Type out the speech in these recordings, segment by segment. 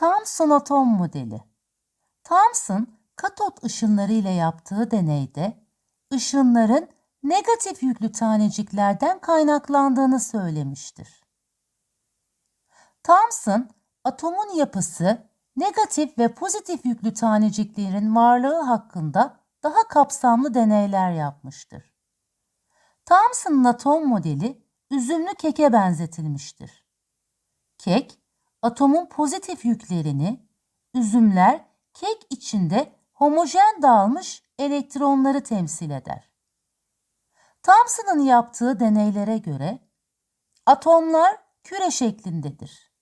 Thomson atom modeli. Thomson katot ışınları ile yaptığı deneyde ışınların negatif yüklü taneciklerden kaynaklandığını söylemiştir. Thomson atomun yapısı negatif ve pozitif yüklü taneciklerin varlığı hakkında daha kapsamlı deneyler yapmıştır. Thomson'ın atom modeli üzümlü keke benzetilmiştir. Kek, atomun pozitif yüklerini, üzümler kek içinde homojen dağılmış elektronları temsil eder. Thomson'ın yaptığı deneylere göre atomlar küre şeklindedir.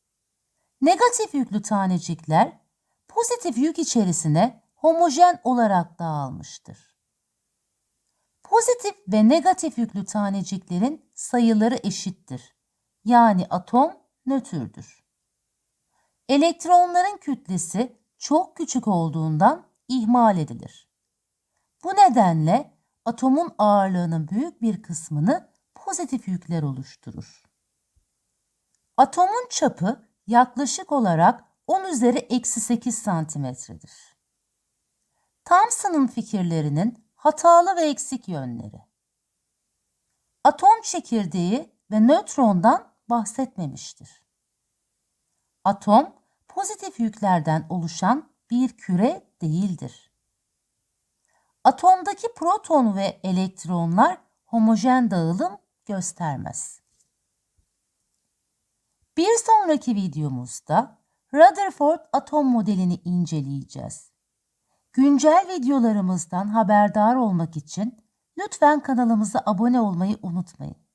Negatif yüklü tanecikler pozitif yük içerisine homojen olarak dağılmıştır. Pozitif ve negatif yüklü taneciklerin sayıları eşittir. Yani atom nötrdür. Elektronların kütlesi çok küçük olduğundan ihmal edilir. Bu nedenle atomun ağırlığının büyük bir kısmını pozitif yükler oluşturur. Atomun çapı yaklaşık olarak 10 üzeri eksi 8 santimetredir. Thomson'ın fikirlerinin hatalı ve eksik yönleri. Atom çekirdeği ve nötrondan bahsetmemiştir. Atom pozitif yüklerden oluşan bir küre değildir. Atomdaki proton ve elektronlar homojen dağılım göstermez. Bir sonraki videomuzda Rutherford atom modelini inceleyeceğiz. Güncel videolarımızdan haberdar olmak için lütfen kanalımıza abone olmayı unutmayın.